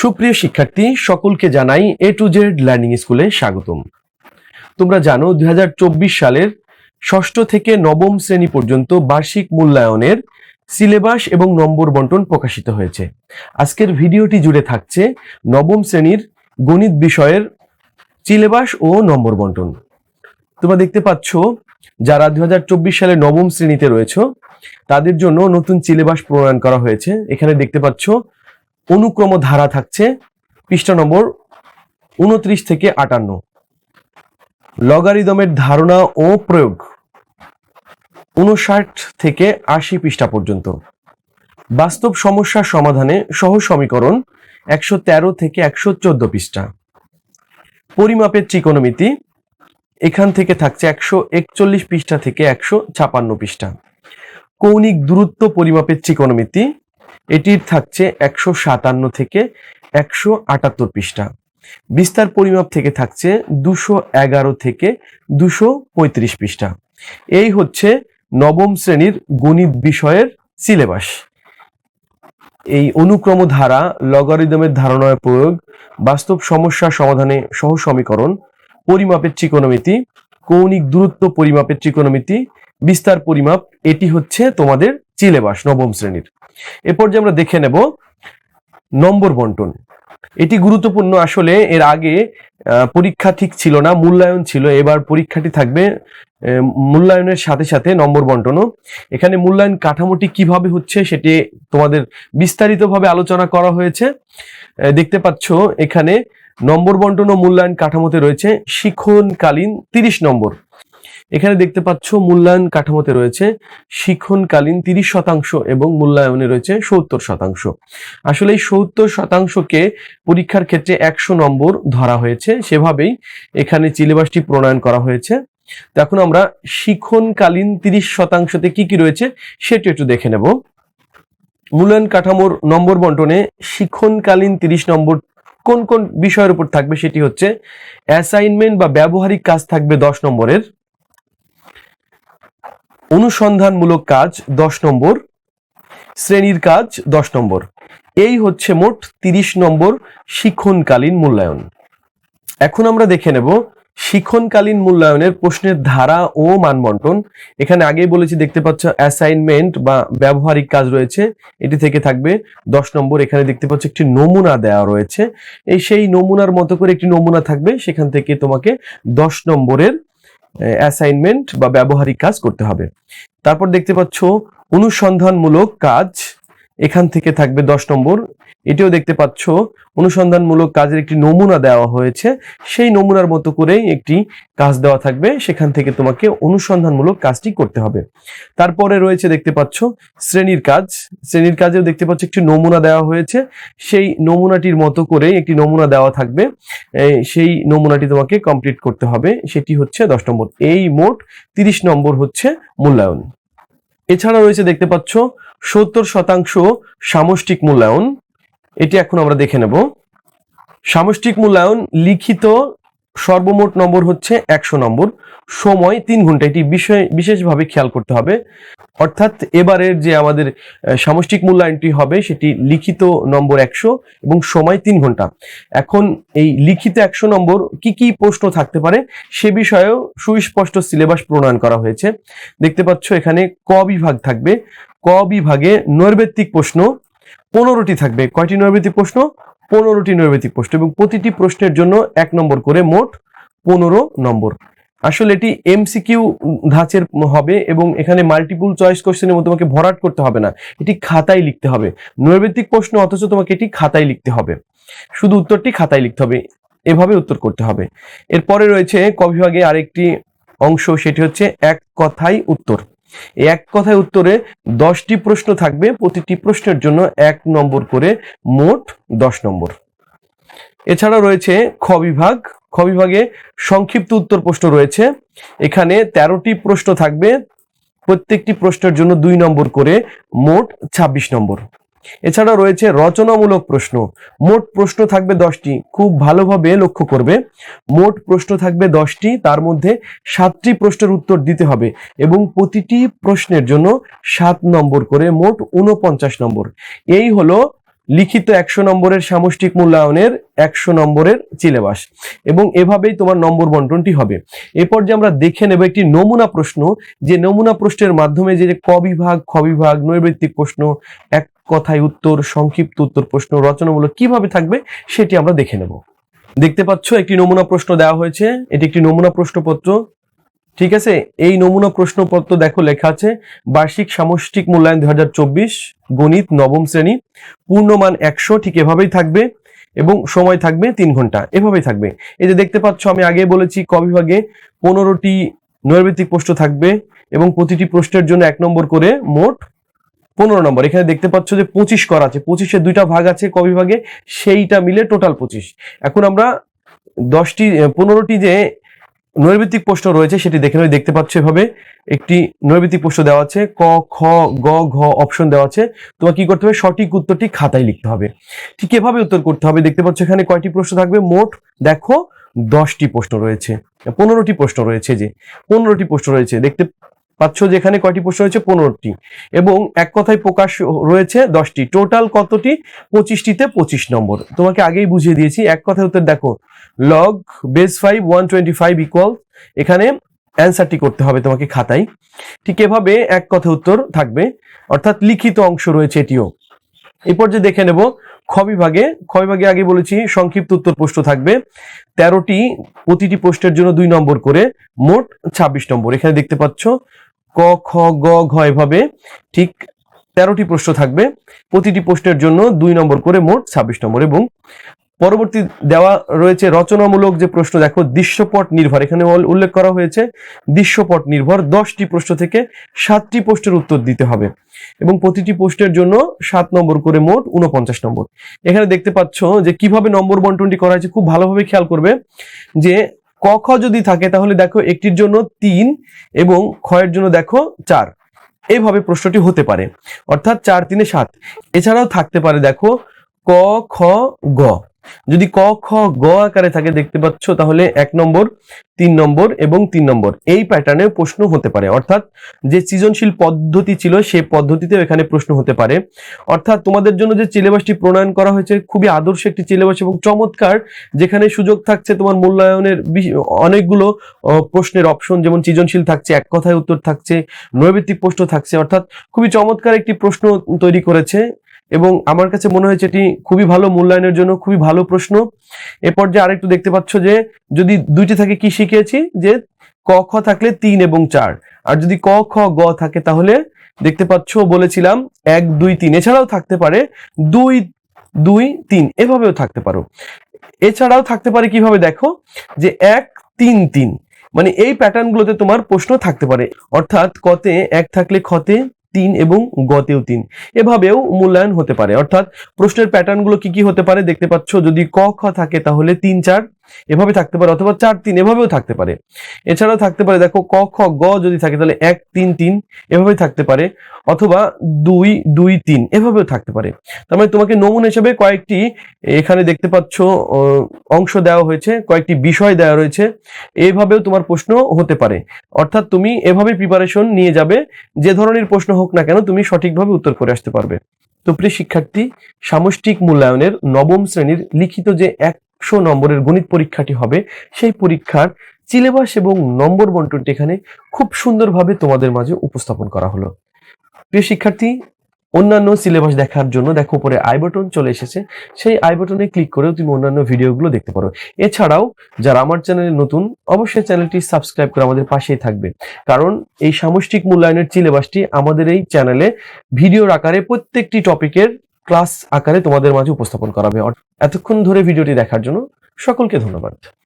সুপ্রিয় শিক্ষার্থী, সকলকে জানাই এ টু জেড লার্নিং স্কুলে স্বাগতম। তোমরা জানো দু হাজার চব্বিশ সালের ষষ্ঠ থেকে নবম শ্রেণি পর্যন্ত বার্ষিক মূল্যায়নের সিলেবাস এবং নম্বর বন্টন প্রকাশিত হয়েছে। আজকের ভিডিওটি জুড়ে থাকছে নবম শ্রেণির গণিত বিষয়ের সিলেবাস ও নম্বর বন্টন। তোমরা দেখতে পাচ্ছ, যারা দুই সালে নবম শ্রেণীতে রয়েছে, তাদের জন্য নতুন সিলেবাস প্রণয়ন করা হয়েছে। এখানে দেখতে পাচ্ছ অনুক্রম ধারা থাকছে পৃষ্ঠা নম্বর উনত্রিশ থেকে আটান্ন। লগারিদমের ধারণা ও প্রয়োগ উনষাট থেকে আশি পৃষ্ঠা পর্যন্ত। বাস্তব সমস্যার সমাধানে সহ সমীকরণ একশো তেরো থেকে একশো চোদ্দ পৃষ্ঠা। পরিমাপের ত্রিকোণমিতি এখান থেকে থাকছে একশো একচল্লিশ পৃষ্ঠা থেকে একশো ছাপান্ন পৃষ্ঠা। কৌণিক দূরত্ব পরিমাপের ত্রিকোণমিতি এটির থাকছে একশো সাতান্ন থেকে একশো আটাত্তর পৃষ্ঠা। বিস্তার পরিমাপ থেকে থাকছে দুশো এগারো থেকে দুশো পঁয়ত্রিশ পৃষ্ঠা। এই হচ্ছে নবম শ্রেণির গণিত বিষয়ের সিলেবাস। এই অনুক্রম ধারা লগারিদমের ধারণার প্রয়োগ, বাস্তব সমস্যা সমাধানে সহ সমীকরণ, পরিমাপের ত্রিকোণমিতি, কৌণিক দূরত্ব পরিমাপের ত্রিকোণমিতি, বিস্তার পরিমাপ, এটি হচ্ছে তোমাদের সিলেবাস নবম শ্রেণির। এরপর যে আমরা দেখে নেব নম্বর বন্টন। এটি গুরুত্বপূর্ণ আসলে এর আগে পরীক্ষা ঠিক ছিল না, মূল্যায়ন ছিল। এবার পরীক্ষাটি থাকবে মূল্যায়নের সাথে সাথে নম্বর বন্টনও। এখানে মূল্যায়ন কাঠামোটি কীভাবে হচ্ছে সেটি তোমাদের বিস্তারিতভাবে আলোচনা করা হয়েছে। দেখতে পাচ্ছ এখানে নম্বর বন্টন ও মূল্যায়ন কাঠামোতে রয়েছে শিক্ষণকালীন তিরিশ নম্বর। এখানে দেখতে পাচ্ছ মূল্যায়ন কাঠামোতে রয়েছে শিক্ষণকালীন তিরিশ শতাংশ এবং মূল্যায়নে রয়েছে সত্তর শতাংশ। আসলে এই সত্তর শতাংশকে পরীক্ষার ক্ষেত্রে একশো নম্বর ধরা হয়েছে। সেভাবেই এখানে সিলেবাসটি প্রণয়ন করা হয়েছে। তো এখন আমরা শিক্ষণকালীন তিরিশ শতাংশতে কি কি রয়েছে সেটি একটু দেখে নেব। মূল্যায়ন কাঠামোর নম্বর বন্টনে শিক্ষণকালীন তিরিশ নম্বর কোন কোন বিষয়ের উপর থাকবে সেটি হচ্ছে অ্যাসাইনমেন্ট বা ব্যবহারিক কাজ থাকবে দশ নম্বরের। অনুসন্ধানমূলক কাজ দশ নম্বর, শ্রেণির কাজ দশ নম্বর। এই হচ্ছে মোট তিরিশ নম্বর শিক্ষণকালীন মূল্যায়ন। এখন আমরা দেখে নেব শিক্ষণকালীন মূল্যায়নের প্রশ্নের ধারা ও মানবন্টন। এখানে আগেই বলেছি, দেখতে পাচ্ছ অ্যাসাইনমেন্ট বা ব্যবহারিক কাজ রয়েছে। এটি থেকে থাকবে দশ নম্বর। এখানে দেখতে পাচ্ছ একটি নমুনা দেওয়া রয়েছে। এই সেই নমুনার মতো করে একটি নমুনা থাকবে। সেখান থেকে তোমাকে দশ নম্বরের অ্যাসাইনমেন্ট বা ব্যবহারিক কাজ করতে হবে। তারপর দেখতে পাচ্ছ অনুসন্ধানমূলক কাজ এখান থেকে থাকবে দশ নম্বর। এটিও দেখতে পাচ্ছ, অনুসন্ধানমূলক কাজের একটি নমুনা দেওয়া হয়েছে। সেই নমুনার মতো করেই একটি কাজ দেওয়া থাকবে। সেখান থেকে তোমাকে অনুসন্ধানমূলক কাজটি করতে হবে। তারপরে রয়েছে দেখতে পাচ্ছ, শ্রেণির কাজ। শ্রেণির কাজেও দেখতে পাচ্ছ, একটি নমুনা দেওয়া হয়েছে। সেই নমুনাটির মতো করে একটি নমুনা দেওয়া থাকবে। সেই নমুনাটি তোমাকে কমপ্লিট করতে হবে। সেটি হচ্ছে দশ নম্বর। এই মোট তিরিশ নম্বর হচ্ছে মূল্যায়ন। এছাড়া রয়েছে দেখতে পাচ্ছ সত্তর শতাংশ সামষ্টিক মূল্যায়ন। এটি এখন আমরা দেখে নেব। সামষ্টিক মূল্যায়ন লিখিত সর্বমোট নম্বর হচ্ছে একশো নম্বর। সময় তিন ঘণ্টা। এটি বিষয় বিশেষভাবে খেয়াল করতে হবে। অর্থাৎ এবারের যে আমাদের সামষ্টিক মূল্যায়নটি হবে, সেটি লিখিত নম্বর একশো এবং সময় তিন ঘণ্টা। এখন এই লিখিত একশো নম্বর কি কি প্রশ্ন থাকতে পারে, সে বিষয়েও সুস্পষ্ট সিলেবাস প্রণয়ন করা হয়েছে। দেখতে পাচ্ছ এখানে ক বিভাগ থাকবে। ক বিভাগে নৈর্ব্যক্তিক প্রশ্ন পনেরোটি থাকবে। কয়টি নৈর্ব্যক্তিক প্রশ্ন? পনেরোটি নৈর্ব্যক্তিক প্রশ্ন এবং প্রতিটি প্রশ্নের জন্য এক নম্বর করে মোট পনেরো নম্বর। আসলে এটি এমসিকিউ ধাঁচের হবে এবং এখানে মাল্টিপুল চয়েস কোশ্চেনের মধ্যে তোমাকে ভরাট করতে হবে না। এটি খাতায় লিখতে হবে। নৈর্ব্যক্তিক প্রশ্ন অথচ তোমাকে এটি খাতায় লিখতে হবে। শুধু উত্তরটি খাতায় লিখতে হবে। এভাবে উত্তর করতে হবে। এরপরে রয়েছে ক বিভাগে আরেকটি অংশ, সেটি হচ্ছে এক কথাই উত্তর। এক কথায় উত্তরে দশটি প্রশ্ন থাকবে, প্রতিটি প্রশ্নের জন্য এক নম্বর করে মোট দশ নম্বর। এছাড়া রয়েছে খ বিভাগ। খ বিভাগে সংক্ষিপ্ত উত্তর প্রশ্ন রয়েছে। এখানে তেরোটি প্রশ্ন থাকবে। প্রত্যেকটি প্রশ্নের জন্য দুই নম্বর করে মোট ২৬ নম্বর। এছাড়া রয়েছে রচনামূলক প্রশ্ন। মোট প্রশ্ন থাকবে দশটি। খুব ভালোভাবে লক্ষ্য করবে। মোট প্রশ্ন থাকবে দশটি। তার মধ্যে সাতটি প্রশ্নের উত্তর দিতে হবে এবং প্রতিটি প্রশ্নের জন্য সাত নম্বর করে মোট উনপঞ্চাশ নম্বর। এই হলো লিখিত একশো নম্বরের সামষ্টিক মূল্যায়নের একশো নম্বরের সিলেবাস এবং এভাবেই তোমার নম্বর বন্টনটি হবে। এরপর যে আমরা দেখে নেব একটি নমুনা প্রশ্ন। যে নমুনা প্রশ্নের মাধ্যমে যে ক বিভাগ, খ বিভাগ, নৈর্বৃত্তিক প্রশ্ন, এক কথায় উত্তর, সংক্ষিপ্ত উত্তর প্রশ্ন, রচনামূলক কীভাবে থাকবে সেটি আমরা দেখে নেব। দেখতে পাচ্ছ, একটি নমুনা প্রশ্ন দেওয়া হয়েছে। এটি একটি নমুনা প্রশ্নপত্র। ঠিক আছে? এই নমুনা প্রশ্নপত্র দেখো, লেখা আছে, বার্ষিক সামষ্টিক মূল্যায়ন দু হাজার চব্বিশ, গণিত নবম শ্রেণি, পূর্ণমান একশো, ঠিক এভাবেই থাকবে, এবং সময় থাকবে তিন ঘণ্টা, এভাবেই থাকবে। এই যে দেখতে পাচ্ছ, আমি আগে বলেছি, ক বিভাগে পনেরোটি নৈর্ভিত্তিক প্রশ্ন থাকবে, এবং প্রতিটি প্রশ্নের জন্য এক নম্বর করে মোট পনেরো নম্বর, এখানে দেখতে পাচ্ছ যে পঁচিশ করা আছে পঁচিশের দুইটা ভাগ আছে, ক বিভাগে? সেইটা মিলে টোটাল পঁচিশ। এখন আমরা দশটি পনেরোটি যে নৈর্ভিত্তিক প্রশ্ন রয়েছে, সেটি দেখে নেবে দেখতে পাচ্ছ এভাবে একটি নৈর্ভিত্তিক প্রশ্ন দেওয়া আছে, ক, খ, গ, ঘ অপশন দেওয়া আছে। তোমার কি করতে হবে? সঠিক উত্তরটি খাতায় লিখতে হবে। ঠিক এভাবে উত্তর করতে হবে, দেখতে পাচ্ছ এখানে কয়টি প্রশ্ন থাকবে? মোট দেখো দশটি প্রশ্ন রয়েছে, পনেরোটি প্রশ্ন রয়েছে যে, পনেরোটি প্রশ্ন রয়েছে, দেখতে পাচ্ছ যে এখানে কয়টি প্রশ্ন রয়েছে? পনেরোটি। এবং এক কথায় প্রকাশ রয়েছে দশটি। টোটাল কতটি? পঁচিশটিতে পঁচিশ নম্বর। তোমাকে আগেই বুঝিয়ে দিয়েছি। এক কথায় উত্তর দেখো। Log base five one twenty five equal এখানে অ্যান্সারটি করতে হবে তোমাকে খাতায়। ঠিক এভাবে এক কথা উত্তর থাকবে। অর্থাৎ লিখিত অংশ রয়েছে এটিও। এরপর যে দেখে নেব, খ বিভাগে। খ বিভাগে আগে বলেছি, সংক্ষিপ্ত উত্তর প্রশ্ন থাকবে। তেরোটি প্রতিটি প্রশ্নের জন্য দুই নম্বর করে, মোট ছাব্বিশ নম্বর। এখানে দেখতে পাচ্ছ ক, খ, গ, ঘ এভাবে ঠিক তেরোটি প্রশ্ন থাকবে। প্রতিটি প্রশ্নের জন্য দুই নম্বর করে মোট ছাব্বিশ নম্বর এবং পরবর্তী দেওয়া রয়েছে রচনামূলক যে প্রশ্ন, দেখো দৃশ্যপট নির্ভর। এখানে উল- উল্লেখ করা হয়েছে দৃশ্যপট নির্ভর। দশটি প্রশ্ন থেকে সাতটি প্রশ্নের উত্তর দিতে হবে এবং প্রতিটি পোস্টের জন্য সাত নম্বর করে মোট উনপঞ্চাশ নম্বর। এখানে দেখতে পাচ্ছ যে কীভাবে নম্বর বন্টনটি করা হয়েছে, খুব ভালোভাবে খেয়াল করবে যে ক, খ যদি থাকে তাহলে দেখো একটির জন্য তিন এবং খয়ের জন্য দেখো চার। এইভাবে প্রশ্নটি হতে পারে। অর্থাৎ চার তিনে সাত। এছাড়াও থাকতে পারে দেখো ক, খ, গ। যদি ক, খ, গ আকারে থাকে দেখতে পাচ্ছ, তাহলে এক নম্বর, তিন নম্বর এবং তিন নম্বর। এই প্যাটার্নে প্রশ্ন হতে পারে। অর্থাৎ যে সৃজনশীল পদ্ধতি ছিল সেই পদ্ধতিতেও এখানে প্রশ্ন হতে পারে। অর্থাৎ তোমাদের জন্য যে সিলেবাসটি প্রণয়ন করা হয়েছে, খুবই আদর্শ একটি সিলেবাস এবং চমৎকার। যেখানে সুযোগ থাকছে তোমার মূল্যায়নের অনেকগুলো প্রশ্নের অপশন যেমন সৃজনশীল থাকছে, এক কথায় উত্তর থাকছে নৈর্ভিত্তিক প্রশ্ন থাকছে। অর্থাৎ খুবই চমৎকার একটি প্রশ্ন তৈরি করেছে। এবং আমার কাছে মনে হয়েছে এটি খুবই ভালো মূল্যায়নের জন্য খুবই ভালো প্রশ্ন। এরপর যে আরেকটু দেখতে পাচ্ছ যে, যদি দুইটি থাকে কি শিখিয়েছি? যে, ক, খ থাকলে তিন এবং চার। আর যদি ক, খ, গ থাকে তাহলে দেখতে পাচ্ছ বলেছিলাম এক, দুই, তিন। এছাড়াও থাকতে পারে দুই দুই, তিন। এভাবেও থাকতে পারো। এছাড়াও থাকতে পারে কীভাবে দেখো? যে এক, তিন তিন। মানে এই প্যাটার্নগুলোতে তোমার প্রশ্ন থাকতে পারে। অর্থাৎ কতে এক থাকলে খতে তিন এবং গতেও তিন। এভাবেও মূল্যায়ন হতে পারে। অর্থাৎ প্রশ্নের প্যাটার্নগুলো কি কি হতে পারে? দেখতে পাচ্ছ, যদি ক, খ থাকে তাহলে তিন, চার এভাবে থাকতে পারে অথবা চার তিন, এভাবেও থাকতে পারে। এছাড়াও থাকতে পারে, দেখো ক, খ, গ যদি থাকে তাহলে এক, তিন তিন, এভাবেই থাকতে পারে। অথবা দুই দুই, তিন, এভাবেও থাকতে পারে। তার মানে তোমাকে নমুনা হিসেবে কয়েকটি এখানে দেখতে পাচ্ছ অংশ দেওয়া হয়েছে, কয়েকটি বিষয় দেওয়া রয়েছে। এইভাবেও তোমার প্রশ্ন হতে পারে। অর্থাৎ তুমি এভাবে প্রিপারেশন নিয়ে যাবে, যে ধরনের প্রশ্ন হোক না কেন তুমি সঠিকভাবে উত্তর করে আসতে পারবে। তো প্রিয় শিক্ষার্থী, সামষ্টিক মূল্যায়নের নবম শ্রেণির লিখিত যে একশো নম্বরের গণিত পরীক্ষাটি হবে। সেই পরীক্ষার সিলেবাস এবং নম্বর বন্টনটি এখানে খুব সুন্দরভাবে তোমাদের মাঝে উপস্থাপন করা হলো। প্রিয় শিক্ষার্থী, অন্যান্য সিলেবাস দেখার জন্য দেখো উপরে আই বাটন চলে এসেছে। সেই আই বাটনে ক্লিক করেও তুমি অন্যান্য ভিডিওগুলো দেখতে পারো। এছাড়াও যারা আমার চ্যানেলে নতুন, অবশ্যই চ্যানেলটি সাবস্ক্রাইব করে আমাদের পাশেই থাকবে। কারণ এই সামষ্টিক মূল্যায়নের সিলেবাসটি আমাদের এই চ্যানেলে ভিডিওর আকারে প্রত্যেকটি টপিকের ক্লাস আকারে তোমাদের মাঝে উপস্থাপন করাবে এতক্ষণ ধরে ভিডিওটি দেখার জন্য সকলকে ধন্যবাদ।